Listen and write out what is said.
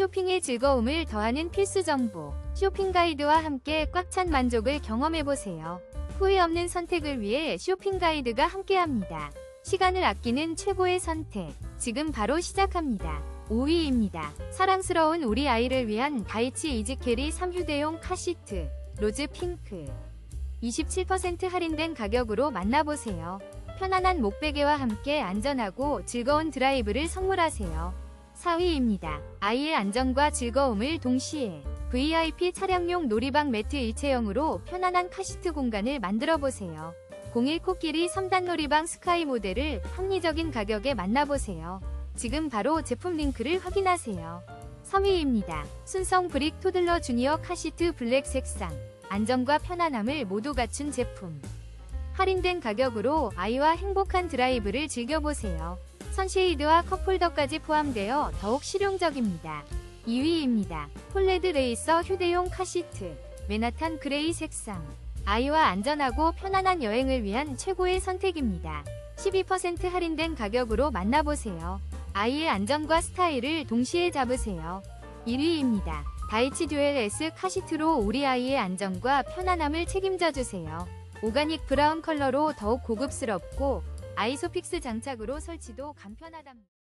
쇼핑의 즐거움을 더하는 필수 정보. 쇼핑 가이드와 함께 꽉 찬 만족을 경험해보세요. 후회 없는 선택을 위해 쇼핑 가이드가 함께합니다. 시간을 아끼는 최고의 선택. 지금 바로 시작합니다. 5위입니다. 사랑스러운 우리 아이를 위한 다이치 이지캐리 3휴대용 카시트. 로즈 핑크. 27% 할인된 가격으로 만나보세요. 편안한 목베개와 함께 안전하고 즐거운 드라이브를 선물하세요. 4위입니다. 아이의 안전과 즐거움을 동시에 VIP 차량용 놀이방 매트 일체형으로 편안한 카시트 공간을 만들어 보세요. 01 코끼리 3단 놀이방 스카이 모델을 합리적인 가격에 만나보세요. 지금 바로 제품 링크를 확인하세요. 3위입니다. 순성 브릭 토들러 주니어 카시트 블랙 색상. 안전과 편안함을 모두 갖춘 제품. 할인된 가격으로 아이와 행복한 드라이브를 즐겨보세요. 선쉐이드와 컵홀더까지 포함되어 더욱 실용적입니다. 2위입니다. 폴레드 레이서 휴대용 카시트. 메나탄 그레이 색상. 아이와 안전하고 편안한 여행을 위한 최고의 선택입니다. 12% 할인된 가격으로 만나보세요. 아이의 안전과 스타일을 동시에 잡으세요. 1위입니다. 다이치 듀엘 S 카시트로 우리 아이의 안전과 편안함을 책임져 주세요. 오가닉 브라운 컬러로 더욱 고급스럽고 아이소픽스 장착으로 설치도 간편하답니다.